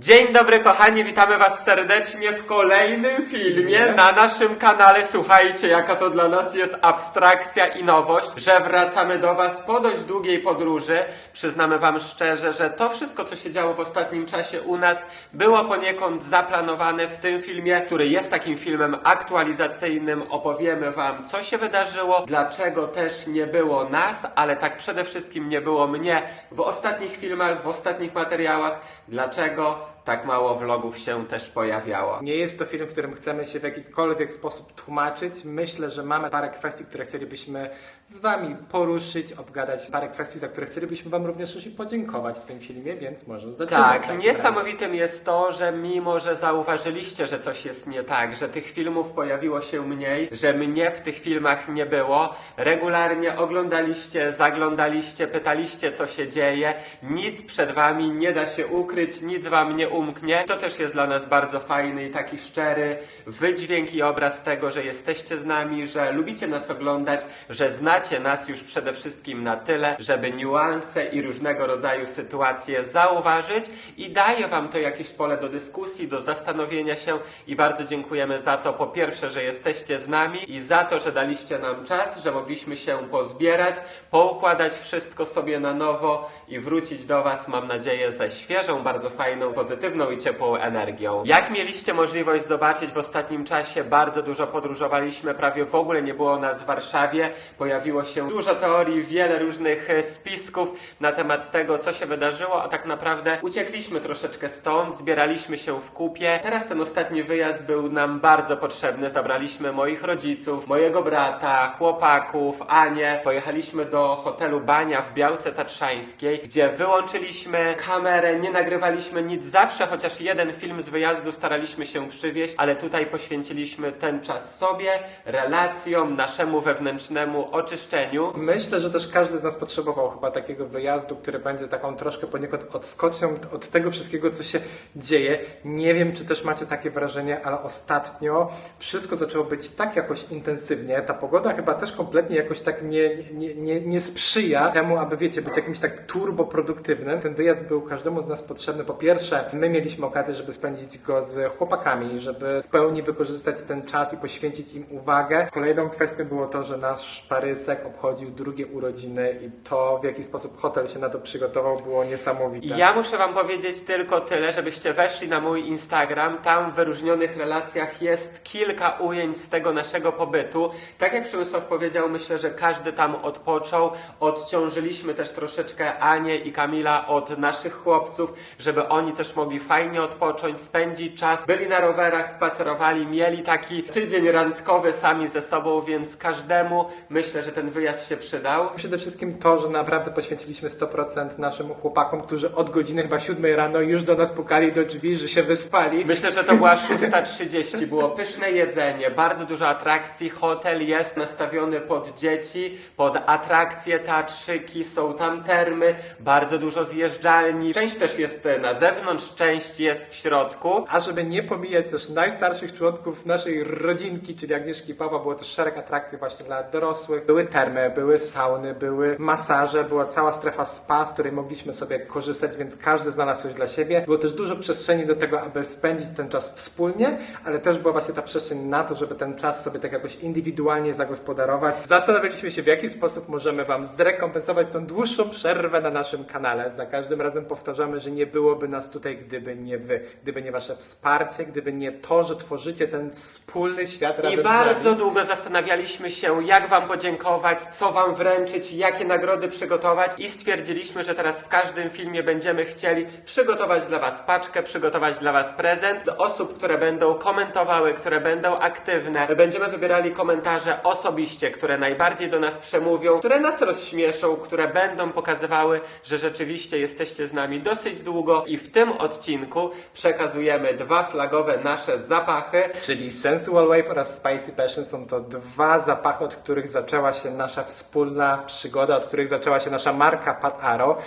Dzień dobry kochani, witamy was serdecznie w kolejnym filmie na naszym kanale. Słuchajcie, jaka to dla nas jest abstrakcja i nowość, że wracamy do was po dość długiej podróży. Przyznamy wam szczerze, że to wszystko, co się działo w ostatnim czasie u nas, było poniekąd zaplanowane w tym filmie, który jest takim filmem aktualizacyjnym. Opowiemy wam, co się wydarzyło, dlaczego też nie było nas, ale tak przede wszystkim nie było mnie w ostatnich filmach, w ostatnich materiałach. Dlaczego tak mało vlogów się też pojawiało? Nie jest to film, w którym chcemy się w jakikolwiek sposób tłumaczyć. Myślę, że mamy parę kwestii, które chcielibyśmy z Wami poruszyć, obgadać. Parę kwestii, za które chcielibyśmy Wam również już i podziękować w tym filmie, więc może zaczynamy. Tak, niesamowitym jest to, że mimo, że zauważyliście, że coś jest nie tak, że tych filmów pojawiło się mniej, że mnie w tych filmach nie było, regularnie oglądaliście, zaglądaliście, pytaliście, co się dzieje, nic przed wami nie da się ukryć, nic wam nie umknie. To też jest dla nas bardzo fajny i taki szczery wydźwięk i obraz tego, że jesteście z nami, że lubicie nas oglądać, że znacie nas już przede wszystkim na tyle, żeby niuanse i różnego rodzaju sytuacje zauważyć i daje wam to jakieś pole do dyskusji, do zastanowienia się i bardzo dziękujemy za to, po pierwsze, że jesteście z nami i za to, że daliście nam czas, że mogliśmy się pozbierać, poukładać wszystko sobie na nowo i wrócić do was, mam nadzieję, ze świeżą, bardzo fajną, pozytywną i ciepłą energią. Jak mieliście możliwość zobaczyć w ostatnim czasie, bardzo dużo podróżowaliśmy, prawie w ogóle nie było nas w Warszawie, pojawiło się dużo teorii, wiele różnych e, spisków na temat tego, co się wydarzyło, a tak naprawdę uciekliśmy troszeczkę stąd, zbieraliśmy się w kupie. Teraz ten ostatni wyjazd był nam bardzo potrzebny. Zabraliśmy moich rodziców, mojego brata, chłopaków, Anię. Pojechaliśmy do hotelu Bania w Białce Tatrzańskiej, gdzie wyłączyliśmy kamerę, nie nagrywaliśmy nic zawsze, chociaż jeden film z wyjazdu staraliśmy się przywieźć, ale tutaj poświęciliśmy ten czas sobie, relacjom, naszemu wewnętrznemu oczyszczeniu. Myślę, że też każdy z nas potrzebował chyba takiego wyjazdu, który będzie taką troszkę poniekąd odskocznią od tego wszystkiego, co się dzieje. Nie wiem, czy też macie takie wrażenie, ale ostatnio wszystko zaczęło być tak jakoś intensywnie. Ta pogoda chyba też kompletnie jakoś tak nie, nie, nie, nie sprzyja temu, aby wiecie, być jakimś tak turboproduktywnym. Ten wyjazd był każdemu z nas potrzebny. Po pierwsze, my mieliśmy okazję, żeby spędzić go z chłopakami, żeby w pełni wykorzystać ten czas i poświęcić im uwagę. Kolejną kwestią było to, że nasz Parysek obchodził drugie urodziny i to, w jaki sposób hotel się na to przygotował, było niesamowite. Ja muszę wam powiedzieć tylko tyle, żebyście weszli na mój Instagram. Tam w wyróżnionych relacjach jest kilka ujęć z tego naszego pobytu. Tak jak Przemysław powiedział, myślę, że każdy tam odpoczął. Odciążyliśmy też troszeczkę Anię i Kamila od naszych chłopców, żeby oni też mogli fajnie odpocząć, spędzić czas. Byli na rowerach, spacerowali, mieli taki tydzień randkowy sami ze sobą, więc każdemu myślę, że ten wyjazd się przydał. Przede wszystkim to, że naprawdę poświęciliśmy 100% naszym chłopakom, którzy od godziny chyba 7 rano już do nas pukali do drzwi, że się wyspali. Myślę, że to była 6.30. Było pyszne jedzenie, bardzo dużo atrakcji. Hotel jest nastawiony pod dzieci, pod atrakcje, teatrzyki, są tam termy, bardzo dużo zjeżdżalni. Część też jest na zewnątrz, część jest w środku. A żeby nie pomijać też najstarszych członków naszej rodzinki, czyli Agnieszki Pawła, było też szereg atrakcji właśnie dla dorosłych. Były termy, były sauny, były masaże, była cała strefa spa, z której mogliśmy sobie korzystać, więc każdy znalazł coś dla siebie. Było też dużo przestrzeni do tego, aby spędzić ten czas wspólnie, ale też była właśnie ta przestrzeń na to, żeby ten czas sobie tak jakoś indywidualnie zagospodarować. Zastanawialiśmy się, w jaki sposób możemy Wam zrekompensować tą dłuższą przerwę na naszym kanale. Za każdym razem powtarzamy, że nie byłoby nas tutaj, gdyby nie Wy, gdyby nie Wasze wsparcie, gdyby nie to, że tworzycie ten wspólny świat razem I bardzo długo zastanawialiśmy się, jak Wam podziękować, co Wam wręczyć, jakie nagrody przygotować i stwierdziliśmy, że teraz w każdym filmie będziemy chcieli przygotować dla Was paczkę, przygotować dla Was prezent z osób, które będą komentowały, które będą aktywne. Będziemy wybierali komentarze osobiście, które najbardziej do nas przemówią, które nas rozśmieszą, które będą pokazywały, że rzeczywiście jesteście z nami dosyć długo i w tym odcinku przekazujemy dwa flagowe nasze zapachy. Czyli Sensual Wave oraz Spicy Passion są to dwa zapachy, od których zaczęła się nasza wspólna przygoda, od których zaczęła się nasza marka Pat.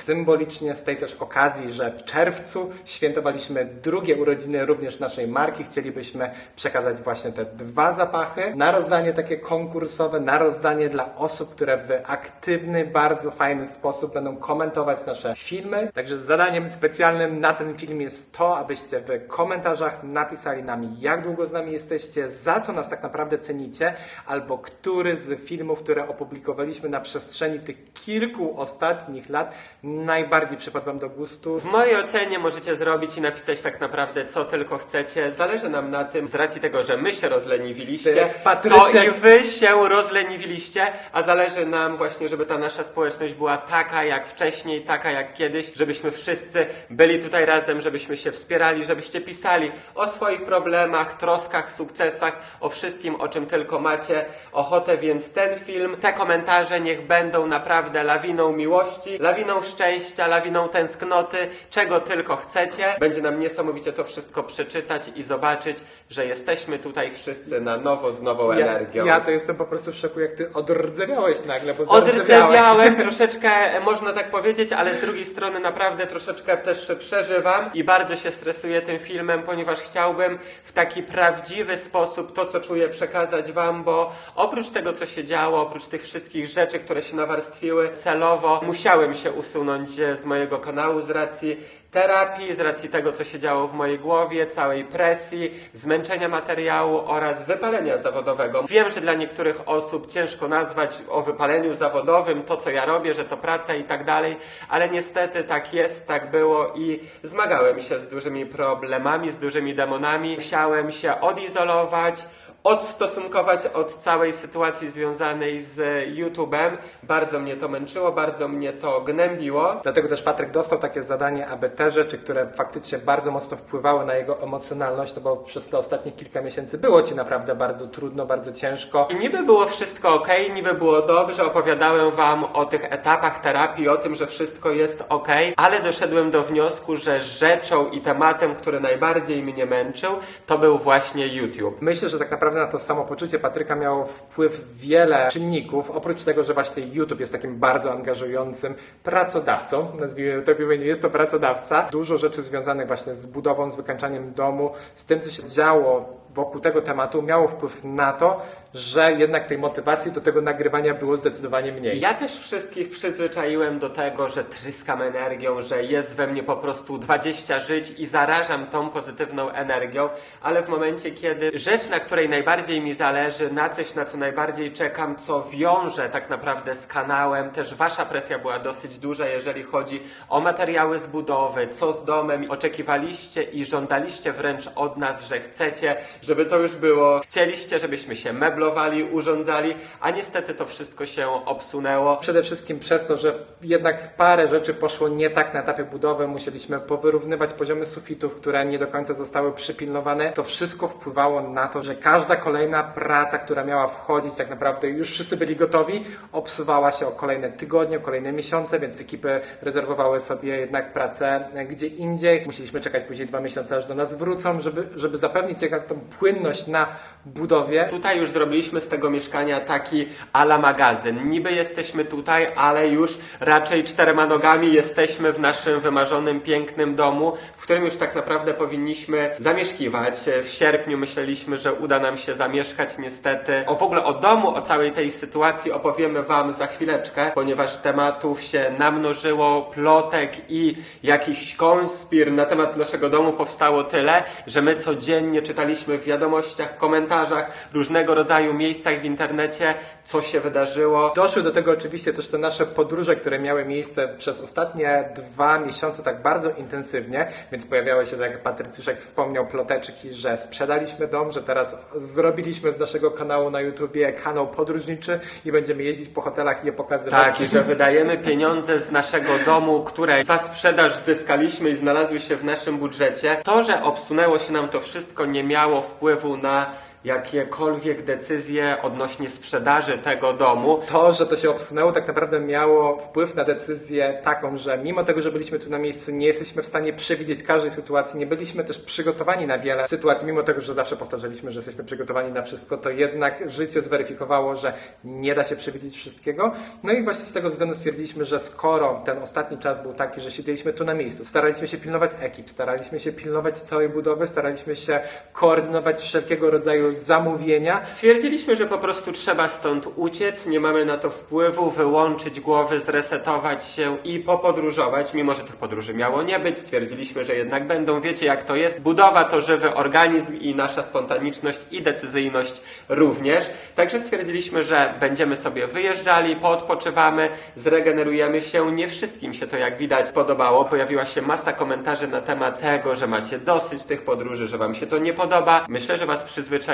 Symbolicznie z tej też okazji, że w czerwcu świętowaliśmy drugie urodziny również naszej marki, chcielibyśmy przekazać właśnie te dwa zapachy na rozdanie takie konkursowe, na rozdanie dla osób, które w aktywny, bardzo fajny sposób będą komentować nasze filmy. Także zadaniem specjalnym na ten film jest to, abyście w komentarzach napisali nam, jak długo z nami jesteście, za co nas tak naprawdę cenicie, albo który z filmów, które opublikowaliśmy na przestrzeni tych kilku ostatnich lat najbardziej przypadł Wam do gustu. W mojej ocenie możecie zrobić i napisać tak naprawdę co tylko chcecie. Zależy nam na tym, z racji tego, że my się rozleniwiliście, Ty, to i wy się rozleniwiliście, a zależy nam właśnie, żeby ta nasza społeczność była taka jak wcześniej, taka jak kiedyś, żebyśmy wszyscy byli tutaj razem, żebyśmy się wspierali, żebyście pisali o swoich problemach, troskach, sukcesach, o wszystkim, o czym tylko macie ochotę, więc ten film, te komentarze niech będą naprawdę lawiną miłości, lawiną szczęścia, lawiną tęsknoty, czego tylko chcecie. Będzie nam niesamowicie to wszystko przeczytać i zobaczyć, że jesteśmy tutaj wszyscy na nowo z nową Ja, energią. ja to jestem po prostu w szoku, jak Ty odrdzewiałeś nagle, bo. Odrdzewiałem troszeczkę, e, można tak powiedzieć, ale z drugiej strony naprawdę troszeczkę też przeżywam i bardzo się stresuję tym filmem, ponieważ chciałbym w taki prawdziwy sposób to, co czuję, przekazać Wam, bo oprócz tego, co się działo, oprócz tych wszystkich rzeczy, które się nawarstwiły celowo, musiałem się usunąć z mojego kanału z racji terapii, z racji tego, co się działo w mojej głowie, całej presji, zmęczenia materiału oraz wypalenia zawodowego. Wiem, że dla niektórych osób ciężko nazwać o wypaleniu zawodowym to, co ja robię, że to praca i tak dalej, ale niestety tak jest, tak było i zmagałem się z dużymi problemami, z dużymi demonami. Musiałem się odizolować, odstosunkować od całej sytuacji związanej z YouTube'em. Bardzo mnie to męczyło, bardzo mnie to gnębiło. Dlatego też Patryk dostał takie zadanie, aby te rzeczy, które faktycznie bardzo mocno wpływały na jego emocjonalność, no bo przez te ostatnie kilka miesięcy było Ci naprawdę bardzo trudno, bardzo ciężko. I niby było wszystko ok, niby było dobrze, opowiadałem wam o tych etapach terapii, o tym, że wszystko jest ok, ale doszedłem do wniosku, że rzeczą i tematem, który najbardziej mnie męczył, to był właśnie YouTube. Myślę, że tak naprawdę na to samopoczucie Patryka miało wpływ wiele czynników. Oprócz tego, że właśnie YouTube jest takim bardzo angażującym pracodawcą, nazwijmy to po imieniu, jest to pracodawca. Dużo rzeczy związanych właśnie z budową, z wykańczaniem domu, z tym, co się działo wokół tego tematu, miało wpływ na to, że jednak tej motywacji do tego nagrywania było zdecydowanie mniej. Ja też wszystkich przyzwyczaiłem do tego, że tryskam energią, że jest we mnie po prostu 20 żyć i zarażam tą pozytywną energią, ale w momencie, kiedy rzecz, na której najbardziej mi zależy, na coś, na co najbardziej czekam, co wiąże tak naprawdę z kanałem, też wasza presja była dosyć duża, jeżeli chodzi o materiały z budowy, co z domem, oczekiwaliście i żądaliście wręcz od nas, że chcecie, żeby to już było, chcieliście, żebyśmy się meblowali, urządzali, a niestety to wszystko się obsunęło. Przede wszystkim przez to, że jednak parę rzeczy poszło nie tak na etapie budowy, musieliśmy powyrównywać poziomy sufitów, które nie do końca zostały przypilnowane. To wszystko wpływało na to, że każda kolejna praca, która miała wchodzić, tak naprawdę już wszyscy byli gotowi, obsuwała się o kolejne tygodnie, o kolejne miesiące, więc ekipy rezerwowały sobie jednak pracę gdzie indziej. Musieliśmy czekać później dwa miesiące, aż do nas wrócą, żeby, żeby zapewnić jednak tą płynność na budowie. Tutaj już zrobiliśmy z tego mieszkania taki ala magazyn. Niby jesteśmy tutaj, ale już raczej czterema nogami jesteśmy w naszym wymarzonym, pięknym domu, w którym już tak naprawdę powinniśmy zamieszkiwać. W sierpniu myśleliśmy, że uda nam się zamieszkać niestety. O w ogóle o domu, o całej tej sytuacji opowiemy Wam za chwileczkę, ponieważ tematów się namnożyło, plotek i jakichś konspir na temat naszego domu powstało tyle, że my codziennie czytaliśmy w wiadomościach, komentarzach, różnego rodzaju miejscach w internecie, co się wydarzyło. Doszły do tego oczywiście też te nasze podróże, które miały miejsce przez ostatnie dwa miesiące tak bardzo intensywnie, więc pojawiały się, tak jak Patrycjuszek wspomniał, ploteczki, że sprzedaliśmy dom, że teraz zrobiliśmy z naszego kanału na YouTubie kanał podróżniczy i będziemy jeździć po hotelach i je pokazywać. Tak, i że wydajemy pieniądze z naszego domu, które za sprzedaż zyskaliśmy i znalazły się w naszym budżecie. To, że obsunęło się nam to wszystko, nie miało wpływu na jakiekolwiek decyzje odnośnie sprzedaży tego domu. To, że to się obsunęło, tak naprawdę miało wpływ na decyzję taką, że mimo tego, że byliśmy tu na miejscu, nie jesteśmy w stanie przewidzieć każdej sytuacji, nie byliśmy też przygotowani na wiele sytuacji, mimo tego, że zawsze powtarzaliśmy, że jesteśmy przygotowani na wszystko, to jednak życie zweryfikowało, że nie da się przewidzieć wszystkiego. No i właśnie z tego względu stwierdziliśmy, że skoro ten ostatni czas był taki, że siedzieliśmy tu na miejscu, staraliśmy się pilnować ekip, staraliśmy się pilnować całej budowy, staraliśmy się koordynować wszelkiego rodzaju zamówienia. Stwierdziliśmy, że po prostu trzeba stąd uciec, nie mamy na to wpływu, wyłączyć głowy, zresetować się i popodróżować, mimo że tych podróży miało nie być. Stwierdziliśmy, że jednak będą. Wiecie jak to jest. Budowa to żywy organizm i nasza spontaniczność i decyzyjność również. Także stwierdziliśmy, że będziemy sobie wyjeżdżali, poodpoczywamy, zregenerujemy się. Nie wszystkim się to jak widać podobało. Pojawiła się masa komentarzy na temat tego, że macie dosyć tych podróży, że wam się to nie podoba. Myślę, że was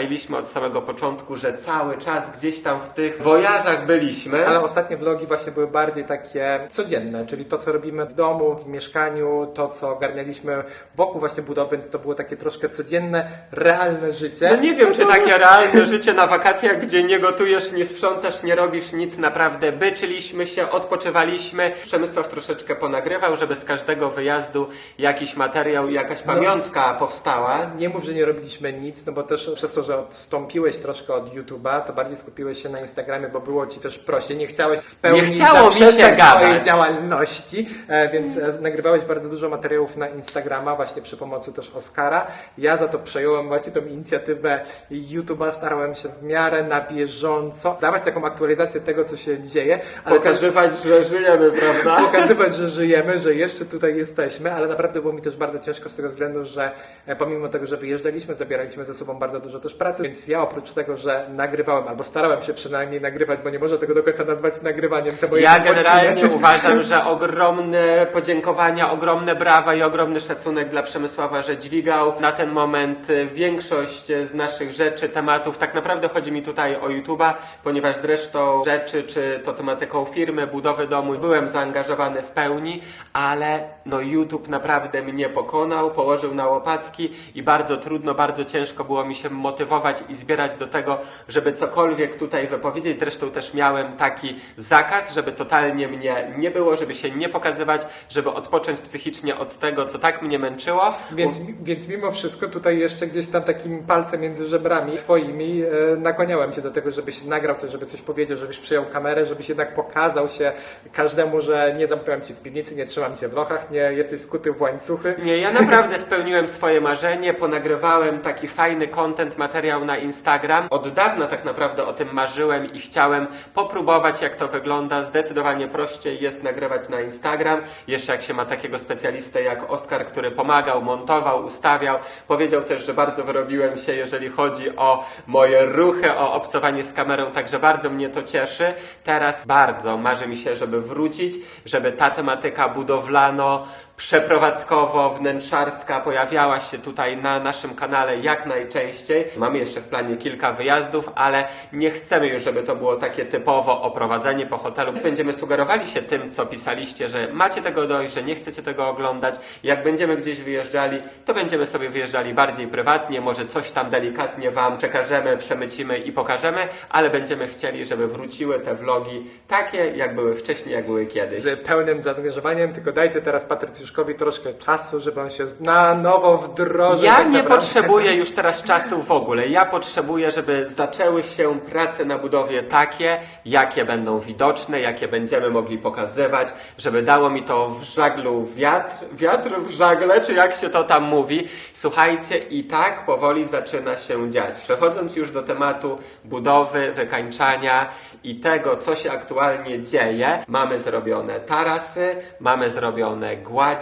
przyzwyczailiśmy od samego początku, że cały czas gdzieś tam w tych wojażach byliśmy. Ale ostatnie vlogi właśnie były bardziej takie codzienne, czyli to, co robimy w domu, w mieszkaniu, to, co ogarnialiśmy wokół właśnie budowy, więc to było takie troszkę codzienne, realne życie. No nie wiem, czy takie realne życie na wakacjach, gdzie nie gotujesz, nie sprzątasz, nie robisz nic, naprawdę byczyliśmy się, odpoczywaliśmy. Przemysław troszeczkę ponagrywał, żeby z każdego wyjazdu jakiś materiał i jakaś pamiątka powstała. Nie mów, że nie robiliśmy nic, no bo też przez to, że odstąpiłeś troszkę od YouTube'a, to bardziej skupiłeś się na Instagramie, bo było ci też prościej. Nie chciałeś w pełni Nie chciało mi się zaprzestać swojej gadać. działalności, e, więc e, nagrywałeś bardzo dużo materiałów na Instagrama, właśnie przy pomocy też Oskara. Ja za to przejąłem właśnie tą inicjatywę YouTube'a, starałem się w miarę na bieżąco dawać taką aktualizację tego, co się dzieje, ale też Pokazywać, że żyjemy, prawda? pokazywać, że żyjemy, że jeszcze tutaj jesteśmy, ale naprawdę było mi też bardzo ciężko z tego względu, że e, pomimo tego, że wyjeżdżaliśmy, zabieraliśmy ze sobą bardzo dużo też pracy, więc ja oprócz tego, że nagrywałem, albo starałem się przynajmniej nagrywać, bo nie można tego do końca nazwać nagrywaniem, te moje Ja generalnie uważam, że ogromne podziękowania, ogromne brawa i ogromny szacunek dla Przemysława, że dźwigał na ten moment y, większość z naszych rzeczy, tematów. Tak naprawdę chodzi mi tutaj o YouTube'a, ponieważ zresztą rzeczy, czy to tematyką firmy, budowy domu, byłem zaangażowany w pełni, ale no YouTube naprawdę mnie pokonał, położył na łopatki i bardzo trudno, bardzo ciężko było mi się motywować i zbierać do tego, żeby cokolwiek tutaj wypowiedzieć. Zresztą też miałem taki zakaz, żeby totalnie mnie nie było, żeby się nie pokazywać, żeby odpocząć psychicznie od tego, co tak mnie męczyło. Więc, więc mimo wszystko tutaj jeszcze gdzieś tam takim palcem między żebrami twoimi e, nakłaniałem cię do tego, żebyś nagrał coś, żeby coś powiedział, żebyś przyjął kamerę, żebyś jednak pokazał się każdemu, że nie zamknąłem cię w piwnicy, nie trzymam cię w lochach, nie jesteś skuty w łańcuchy. Nie, ja naprawdę spełniłem swoje marzenie, ponagrywałem taki fajny content, materiał na Instagram. Od dawna tak naprawdę o tym marzyłem i chciałem popróbować, jak to wygląda. Zdecydowanie prościej jest nagrywać na Instagram. Jeszcze jak się ma takiego specjalistę jak Oskar, który pomagał, montował, ustawiał. Powiedział też, że bardzo wyrobiłem się, jeżeli chodzi o moje ruchy, o obcowanie z kamerą, także bardzo mnie to cieszy. Teraz bardzo marzy mi się, żeby wrócić, żeby ta tematyka budowlano, przeprowadzkowo, wnętrzarska pojawiała się tutaj na naszym kanale jak najczęściej. Mamy jeszcze w planie kilka wyjazdów, ale nie chcemy już, żeby to było takie typowo oprowadzenie po hotelu. Będziemy sugerowali się tym, co pisaliście, że macie tego dość, że nie chcecie tego oglądać. Jak będziemy gdzieś wyjeżdżali, to będziemy sobie wyjeżdżali bardziej prywatnie, może coś tam delikatnie Wam przekażemy, przemycimy i pokażemy, ale będziemy chcieli, żeby wróciły te vlogi takie, jak były wcześniej, jak były kiedyś. z pełnym zaangażowaniem, tylko dajcie teraz Patrycjuszkowi troszkę czasu, żeby on się na nowo wdrożył. Ja tak nie naprawdę. potrzebuję już teraz czasu w ogóle. Ja potrzebuję, żeby zaczęły się prace na budowie takie, jakie będą widoczne, jakie będziemy mogli pokazywać, żeby dało mi to w żaglu wiatr, wiatr w żagle, czy jak się to tam mówi. Słuchajcie, i tak powoli zaczyna się dziać. Przechodząc już do tematu budowy, wykańczania i tego, co się aktualnie dzieje, mamy zrobione tarasy, mamy zrobione gładzie,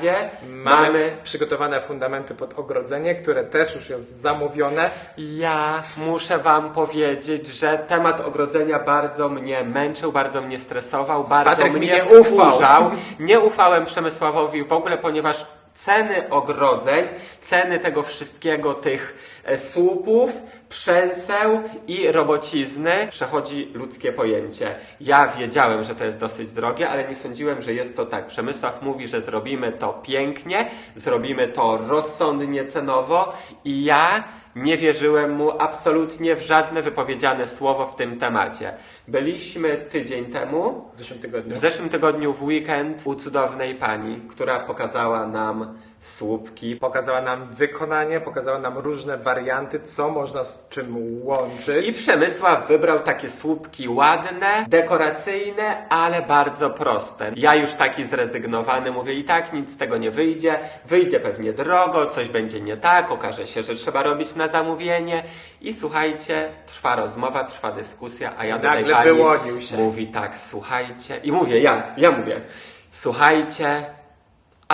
Mamy, mamy przygotowane fundamenty pod ogrodzenie, które też już jest zamówione. Ja muszę Wam powiedzieć, że temat ogrodzenia bardzo mnie męczył, bardzo mnie stresował, bardzo Patryk mnie nie ufał. wkurzał. Nie ufałem Przemysławowi w ogóle, ponieważ ceny ogrodzeń, ceny tego wszystkiego, tych e, słupów, przęseł i robocizny przechodzi ludzkie pojęcie. Ja wiedziałem, że to jest dosyć drogie, ale nie sądziłem, że jest to tak. Przemysław mówi, że zrobimy to pięknie, zrobimy to rozsądnie cenowo i ja nie wierzyłem mu absolutnie w żadne wypowiedziane słowo w tym temacie. Byliśmy tydzień temu, W zeszłym tygodniu. w zeszłym tygodniu w weekend u cudownej pani, która pokazała nam słupki. Pokazała nam wykonanie, pokazała nam różne warianty, co można z czym łączyć. I Przemysław wybrał takie słupki ładne, dekoracyjne, ale bardzo proste. Ja już taki zrezygnowany mówię i tak nic z tego nie wyjdzie. Wyjdzie pewnie drogo, coś będzie nie tak, okaże się, że trzeba robić na zamówienie. I słuchajcie, trwa rozmowa, trwa dyskusja, a ja Nagle pani wyłonił się. mówi tak, słuchajcie. I mówię, ja, ja mówię, słuchajcie,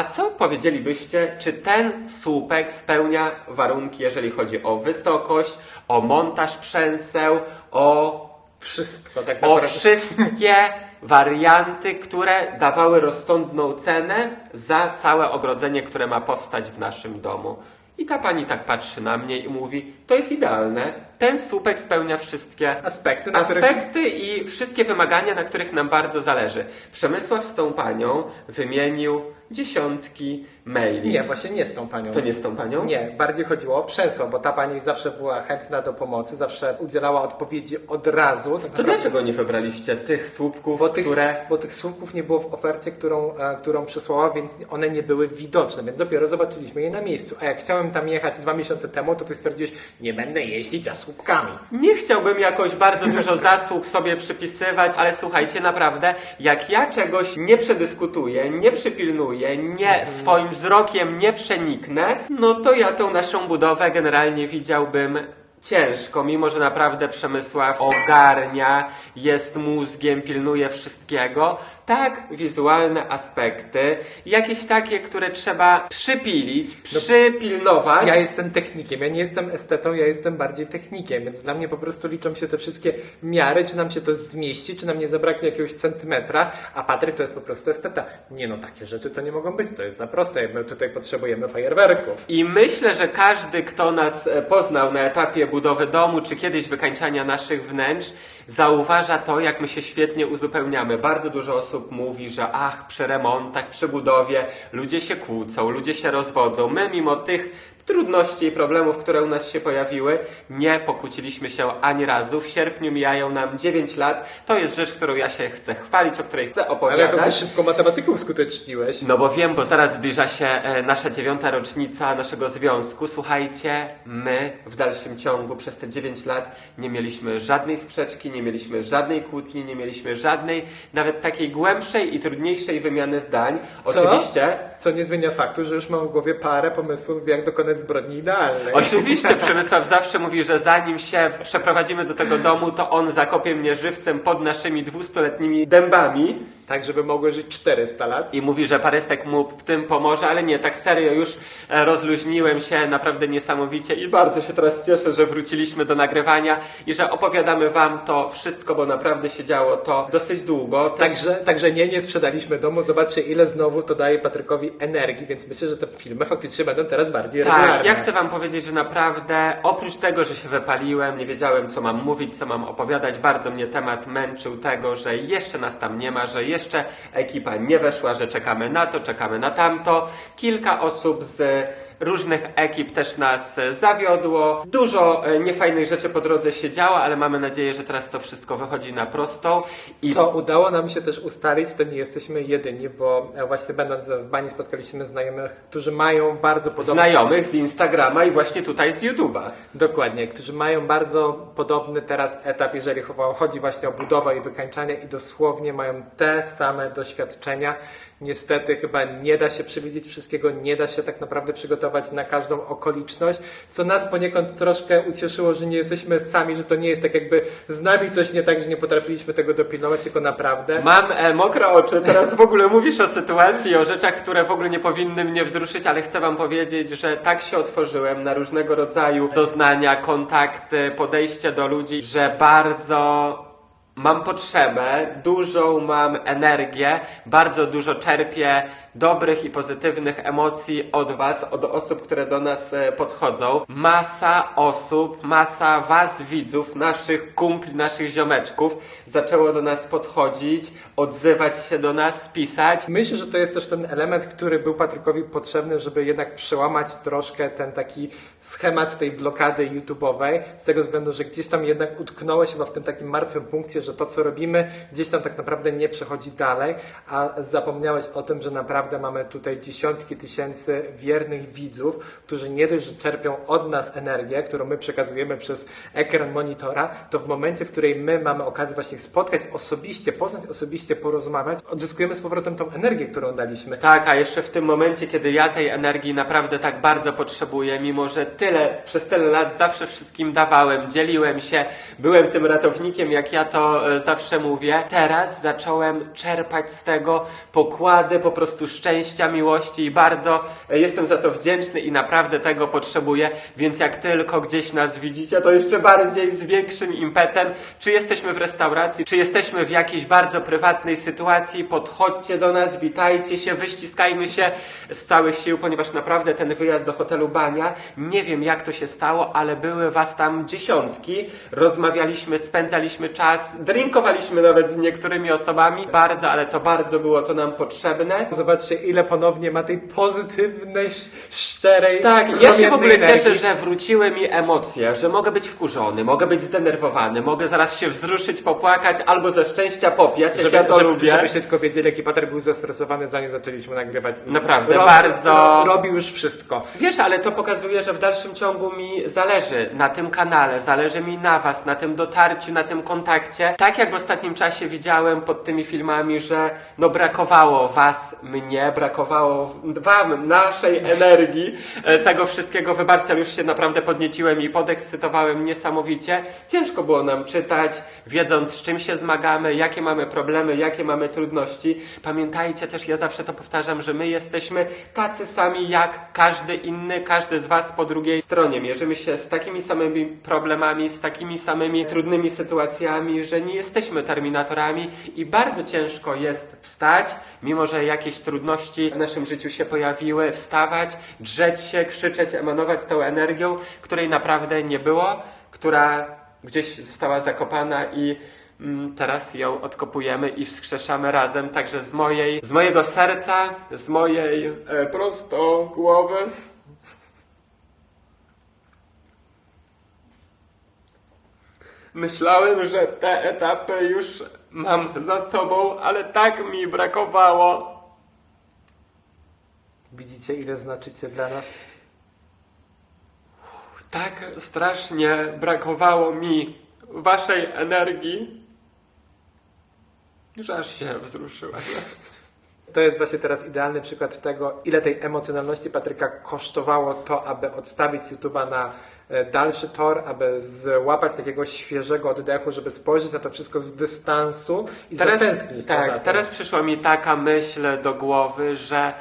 a co powiedzielibyście, czy ten słupek spełnia warunki, jeżeli chodzi o wysokość, o montaż przęseł, o, Wszystko tak o wszystkie warianty, które dawały rozsądną cenę za całe ogrodzenie, które ma powstać w naszym domu? I ta pani tak patrzy na mnie i mówi, to jest idealne, ten słupek spełnia wszystkie Aspekty, na których aspekty i wszystkie wymagania, na których nam bardzo zależy. Przemysław z tą panią wymienił dziesiątki maili. Nie, właśnie nie z tą panią. To nie z tą panią? Nie, bardziej chodziło o przesło, bo ta pani zawsze była chętna do pomocy, zawsze udzielała odpowiedzi od razu. Tak To dlaczego nie wybraliście tych słupków, Bo tych, które... bo tych słupków nie było w ofercie, którą, e, którą przysłała, więc one nie były widoczne, więc dopiero zobaczyliśmy je na miejscu. A jak chciałem tam jechać dwa miesiące temu, to ty stwierdziłeś, nie będę jeździć za słupkami. Nie chciałbym jakoś bardzo dużo zasług sobie przypisywać, ale słuchajcie, naprawdę, jak ja czegoś nie przedyskutuję, nie przypilnuję, nie swoim wzrokiem nie przeniknę, no to ja tą naszą budowę generalnie widziałbym ciężko, mimo że naprawdę Przemysław ogarnia, jest mózgiem, pilnuje wszystkiego. Tak, wizualne aspekty, jakieś takie, które trzeba przypilić, przypilnować. Ja jestem technikiem, ja nie jestem estetą, ja jestem bardziej technikiem, więc dla mnie po prostu liczą się te wszystkie miary, czy nam się to zmieści, czy nam nie zabraknie jakiegoś centymetra, a Patryk to jest po prostu esteta. Nie no, takie rzeczy to nie mogą być, to jest za proste, my tutaj potrzebujemy fajerwerków. I myślę, że każdy, kto nas e, poznał na etapie budowy domu, czy kiedyś wykańczania naszych wnętrz, zauważa to, jak my się świetnie uzupełniamy. Bardzo dużo osób mówi, że ach, przy remontach, przy budowie ludzie się kłócą, ludzie się rozwodzą. My, mimo tych trudności i problemów, które u nas się pojawiły, nie pokłóciliśmy się ani razu. W sierpniu mijają nam 9 lat. To jest rzecz, którą ja się chcę chwalić, o której chcę Ale opowiadać. jaką ty szybko matematykę uskuteczniłeś. No bo wiem, bo zaraz zbliża się e, nasza dziewiąta rocznica naszego związku. Słuchajcie, my w dalszym ciągu przez te dziewięć lat nie mieliśmy żadnej sprzeczki, nie mieliśmy żadnej kłótni, nie mieliśmy żadnej nawet takiej głębszej i trudniejszej wymiany zdań. Co? Oczywiście, Co nie zmienia faktu, że już mam w głowie parę pomysłów, jak dokonać zbrodni idealnej. oczywiście Przemysław zawsze mówi, że zanim się przeprowadzimy do tego domu, to on zakopie mnie żywcem pod naszymi dwustuletnimi dębami. Tak, żeby mogły żyć 400 lat. I mówi, że Parysek mu w tym pomoże, ale nie, tak serio, już e, rozluźniłem się naprawdę niesamowicie i bardzo się teraz cieszę, że wróciliśmy do nagrywania i że opowiadamy wam to wszystko, bo naprawdę się działo to dosyć długo. Też... Także, także nie, nie sprzedaliśmy domu. Zobaczcie, ile znowu to daje Patrykowi energii, więc myślę, że te filmy faktycznie będą teraz bardziej Tak, regularne. ja chcę wam powiedzieć, że naprawdę oprócz tego, że się wypaliłem, nie wiedziałem co mam mówić, co mam opowiadać, bardzo mnie temat męczył tego, że jeszcze nas tam nie ma, że jeszcze ekipa nie weszła, że czekamy na to, czekamy na tamto. Kilka osób z różnych ekip też nas e, zawiodło. Dużo e, niefajnych rzeczy po drodze się działo, ale mamy nadzieję, że teraz to wszystko wychodzi na prostą. I Co udało nam się też ustalić, to nie jesteśmy jedyni, bo e, właśnie będąc w bani spotkaliśmy znajomych, którzy mają bardzo podobne... znajomych z Instagrama i właśnie tutaj z YouTube'a. Dokładnie, którzy mają bardzo podobny teraz etap, jeżeli chodzi właśnie o budowę i wykańczanie i dosłownie mają te same doświadczenia. Niestety chyba nie da się przewidzieć wszystkiego, nie da się tak naprawdę przygotować na każdą okoliczność, co nas poniekąd troszkę ucieszyło, że nie jesteśmy sami, że to nie jest tak jakby z nami coś nie tak, że nie potrafiliśmy tego dopilnować, tylko naprawdę. Mam e, mokre oczy, teraz w ogóle mówisz o sytuacji, o rzeczach, które w ogóle nie powinny mnie wzruszyć, ale chcę wam powiedzieć, że tak się otworzyłem na różnego rodzaju doznania, kontakty, podejście do ludzi, że bardzo mam potrzebę, dużą mam energię, bardzo dużo czerpię dobrych i pozytywnych emocji od Was, od osób, które do nas e, podchodzą. Masa osób, masa Was, widzów, naszych kumpli, naszych ziomeczków zaczęło do nas podchodzić, odzywać się do nas, pisać. Myślę, że to jest też ten element, który był Patrykowi potrzebny, żeby jednak przełamać troszkę ten taki schemat tej blokady YouTube'owej, z tego względu, że gdzieś tam jednak utknąłeś chyba w tym takim martwym punkcie, że to, co robimy, gdzieś tam tak naprawdę nie przechodzi dalej, a zapomniałeś o tym, że naprawdę naprawdę mamy tutaj dziesiątki tysięcy wiernych widzów, którzy nie dość, że czerpią od nas energię, którą my przekazujemy przez ekran monitora, to w momencie, w której my mamy okazję właśnie spotkać osobiście, poznać osobiście, porozmawiać, odzyskujemy z powrotem tą energię, którą daliśmy. Tak, a jeszcze w tym momencie, kiedy ja tej energii naprawdę tak bardzo potrzebuję, mimo że tyle, przez tyle lat zawsze wszystkim dawałem, dzieliłem się, byłem tym ratownikiem, jak ja to e, zawsze mówię, teraz zacząłem czerpać z tego pokłady po prostu szczęścia, miłości i bardzo e, jestem za to wdzięczny i naprawdę tego potrzebuję, więc jak tylko gdzieś nas widzicie, to jeszcze bardziej z większym impetem, czy jesteśmy w restauracji, czy jesteśmy w jakiejś bardzo prywatnej sytuacji, podchodźcie do nas, witajcie się, wyściskajmy się z całych sił, ponieważ naprawdę ten wyjazd do hotelu Bania, nie wiem jak to się stało, ale były was tam dziesiątki, rozmawialiśmy, spędzaliśmy czas, drinkowaliśmy nawet z niektórymi osobami, bardzo, ale to bardzo było to nam potrzebne. Zobaczcie, ile ponownie ma tej pozytywnej, sz- szczerej, Tak, ja się w ogóle promiennej cieszę, energii. że wróciły mi emocje, że mogę być wkurzony, mogę być zdenerwowany, mogę zaraz się wzruszyć, popłakać albo ze szczęścia popijać, jak Żeby, ja to żeby, lubię. żebyście tylko wiedzieli, jaki Pater był zestresowany, zanim zaczęliśmy nagrywać. Naprawdę, bardzo- Robił już wszystko. Wiesz, ale to pokazuje, że w dalszym ciągu mi zależy na tym kanale, zależy mi na was, na tym dotarciu, na tym kontakcie. Tak jak w ostatnim czasie widziałem pod tymi filmami, że no brakowało was, mnie, brakowało wam, naszej energii, e, tego wszystkiego. Wybaczcie, już się naprawdę podnieciłem i podekscytowałem niesamowicie. Ciężko było nam czytać, wiedząc z czym się zmagamy, jakie mamy problemy, jakie mamy trudności. Pamiętajcie też, ja zawsze to powtarzam, że my jesteśmy tacy sami jak każdy inny, każdy z Was po drugiej stronie. Mierzymy się z takimi samymi problemami, z takimi samymi trudnymi sytuacjami, że nie jesteśmy terminatorami i bardzo ciężko jest wstać, mimo że jakieś trudności w naszym życiu się pojawiły, wstawać, drzeć się, krzyczeć, emanować tą energią, której naprawdę nie było, która gdzieś została zakopana i mm, teraz ją odkopujemy i wskrzeszamy razem, także z mojej, z mojego serca, z mojej e, prosto głowy. Myślałem, że te etapy już mam za sobą, ale tak mi brakowało. Widzicie, ile znaczycie dla nas? Tak strasznie brakowało mi waszej energii, że aż się wzruszyłem. To jest właśnie teraz idealny przykład tego, ile tej emocjonalności Patryka kosztowało to, aby odstawić YouTube'a na e, dalszy tor, aby złapać takiego świeżego oddechu, żeby spojrzeć na to wszystko z dystansu i Teraz, tak, teraz przyszła mi taka myśl do głowy, że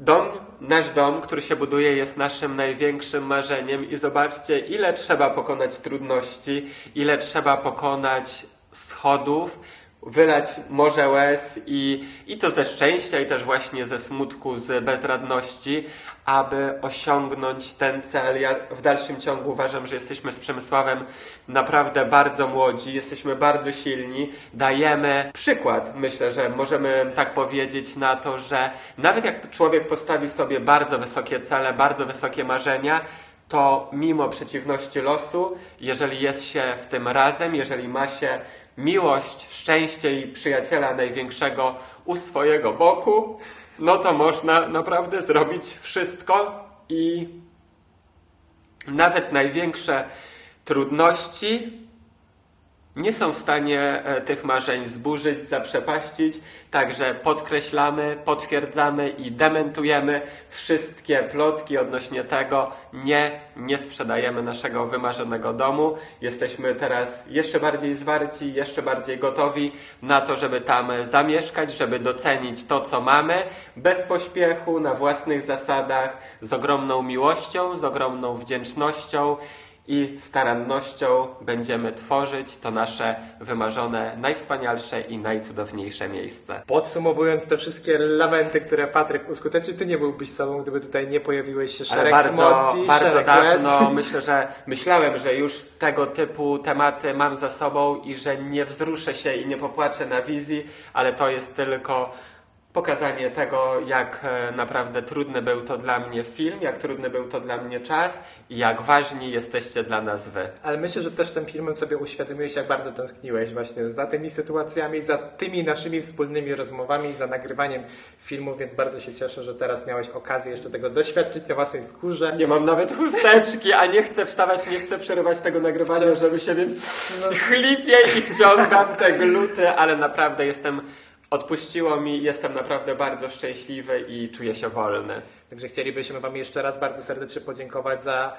dom, nasz dom, który się buduje, jest naszym największym marzeniem i zobaczcie, ile trzeba pokonać trudności, ile trzeba pokonać schodów, wylać morze łez i, i to ze szczęścia, i też właśnie ze smutku, z bezradności, aby osiągnąć ten cel. Ja w dalszym ciągu uważam, że jesteśmy z Przemysławem naprawdę bardzo młodzi, jesteśmy bardzo silni, dajemy przykład, myślę, że możemy tak powiedzieć na to, że nawet jak człowiek postawi sobie bardzo wysokie cele, bardzo wysokie marzenia, to mimo przeciwności losu, jeżeli jest się w tym razem, jeżeli ma się miłość, szczęście i przyjaciela największego u swojego boku, no to można naprawdę zrobić wszystko i nawet największe trudności nie są w stanie e, tych marzeń zburzyć, zaprzepaścić, także podkreślamy, potwierdzamy i dementujemy wszystkie plotki odnośnie tego. Nie, nie sprzedajemy naszego wymarzonego domu. Jesteśmy teraz jeszcze bardziej zwarci, jeszcze bardziej gotowi na to, żeby tam zamieszkać, żeby docenić to, co mamy, bez pośpiechu, na własnych zasadach, z ogromną miłością, z ogromną wdzięcznością i starannością będziemy tworzyć to nasze wymarzone, najwspanialsze i najcudowniejsze miejsce. Podsumowując te wszystkie lamenty, które Patryk uskutecznił, ty nie byłbyś sobą, gdyby tutaj nie pojawiłeś się Ale szereg bardzo, emocji, bardzo dawno łez. myślę, że myślałem, że już tego typu tematy mam za sobą i że nie wzruszę się i nie popłaczę na wizji, ale to jest tylko pokazanie tego, jak e, naprawdę trudny był to dla mnie film, jak trudny był to dla mnie czas i jak ważni jesteście dla nas wy. Ale myślę, że też tym filmem sobie uświadomiłeś, jak bardzo tęskniłeś właśnie za tymi sytuacjami, za tymi naszymi wspólnymi rozmowami, za nagrywaniem filmów, więc bardzo się cieszę, że teraz miałeś okazję jeszcze tego doświadczyć na własnej skórze. Nie mam nawet chusteczki, a nie chcę wstawać, nie chcę przerywać tego nagrywania, żeby się więc chlipię i wciągam te gluty, ale naprawdę jestem, odpuściło mi, jestem naprawdę bardzo szczęśliwy i czuję się wolny. Także chcielibyśmy Wam jeszcze raz bardzo serdecznie podziękować za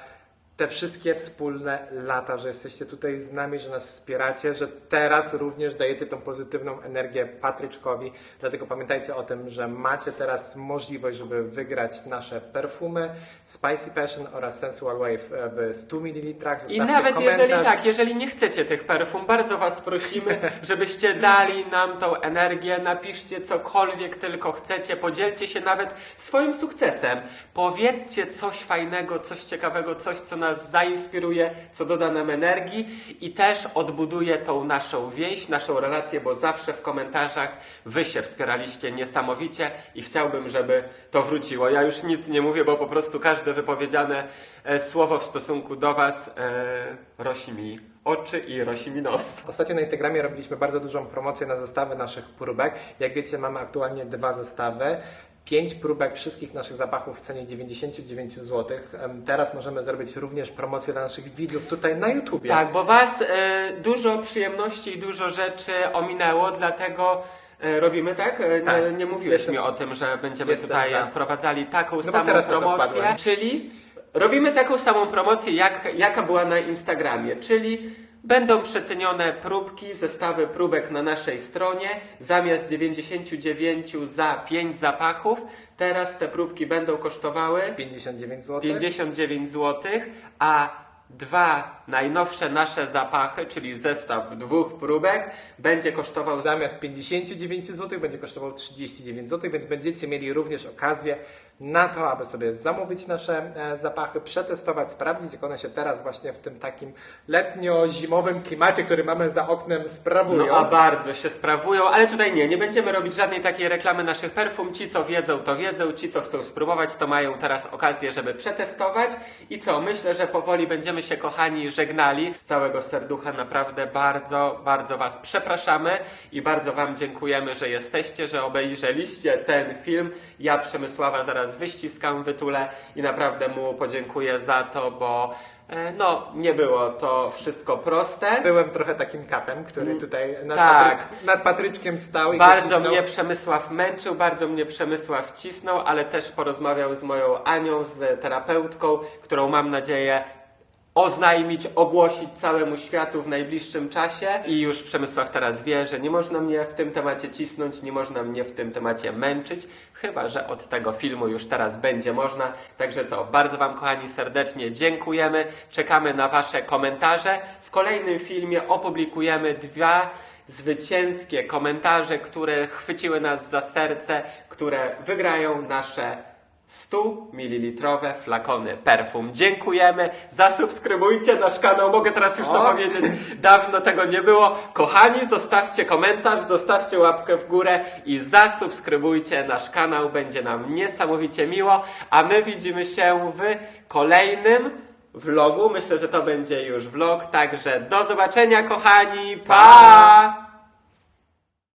te wszystkie wspólne lata, że jesteście tutaj z nami, że nas wspieracie, że teraz również dajecie tą pozytywną energię Patryczkowi. Dlatego pamiętajcie o tym, że macie teraz możliwość, żeby wygrać nasze perfumy Spicy Passion oraz Sensual Wave w 100 ml. I nawet jeżeli tak, jeżeli nie chcecie tych perfum, bardzo Was prosimy, żebyście dali nam tą energię, napiszcie cokolwiek tylko chcecie, podzielcie się nawet swoim sukcesem. Powiedzcie coś fajnego, coś ciekawego, coś, co nas zainspiruje, co doda nam energii i też odbuduje tą naszą więź, naszą relację, bo zawsze w komentarzach Wy się wspieraliście niesamowicie i chciałbym, żeby to wróciło. Ja już nic nie mówię, bo po prostu każde wypowiedziane e, słowo w stosunku do Was e, rosi mi oczy i rosi mi nos. Ostatnio na Instagramie robiliśmy bardzo dużą promocję na zestawy naszych próbek. Jak wiecie, mamy aktualnie dwa zestawy. Pięć próbek wszystkich naszych zapachów w cenie 99 zł. Teraz możemy zrobić również promocję dla naszych widzów tutaj na YouTubie. Tak, bo Was e, dużo przyjemności i dużo rzeczy ominęło, dlatego e, robimy tak? E, Tak. Nie, nie mówiłeś Jestem- mi o tym, że będziemy tutaj za. wprowadzali taką bo samą promocję, czyli robimy taką samą promocję, jak, jaka była na Instagramie, czyli będą przecenione próbki, zestawy próbek na naszej stronie, zamiast 99 za 5 zapachów, teraz te próbki będą kosztowały 59 zł. 59 zł, a dwa najnowsze nasze zapachy, czyli zestaw dwóch próbek, będzie kosztował za Zamiast 59 zł będzie kosztował 39 zł, więc będziecie mieli również okazję na to, aby sobie zamówić nasze e, zapachy, przetestować, sprawdzić, jak one się teraz właśnie w tym takim letnio-zimowym klimacie, który mamy za oknem, sprawują. No a bardzo się sprawują, ale tutaj nie, nie będziemy robić żadnej takiej reklamy naszych perfum. Ci co wiedzą, to wiedzą, ci co chcą spróbować, to mają teraz okazję, żeby przetestować. I co, myślę, że powoli będziemy się kochani żegnali. Z całego serducha naprawdę bardzo, bardzo Was przepraszamy i bardzo Wam dziękujemy, że jesteście, że obejrzeliście ten film. Ja Przemysława zaraz wyściskam, wytulę i naprawdę mu podziękuję za to, bo e, no, nie było to wszystko proste. Byłem trochę takim katem, który tutaj nad, tak. Patryc- nad Patryczkiem stał i Bardzo mnie Przemysław męczył, bardzo mnie Przemysław cisnął, ale też porozmawiał z moją Anią, z terapeutką, którą mam nadzieję oznajmić, ogłosić całemu światu w najbliższym czasie. I już Przemysław teraz wie, że nie można mnie w tym temacie cisnąć, nie można mnie w tym temacie męczyć, chyba że od tego filmu już teraz będzie można. Także co, bardzo Wam kochani serdecznie dziękujemy, czekamy na Wasze komentarze. W kolejnym filmie opublikujemy dwa zwycięskie komentarze, które chwyciły nas za serce, które wygrają nasze 100 ml flakony perfum. Dziękujemy. Zasubskrybujcie nasz kanał. Mogę teraz już to powiedzieć. Dawno tego nie było. Kochani, zostawcie komentarz, zostawcie łapkę w górę i zasubskrybujcie nasz kanał. Będzie nam niesamowicie miło. A my widzimy się w kolejnym vlogu. Myślę, że to będzie już vlog. Także do zobaczenia, kochani. pa.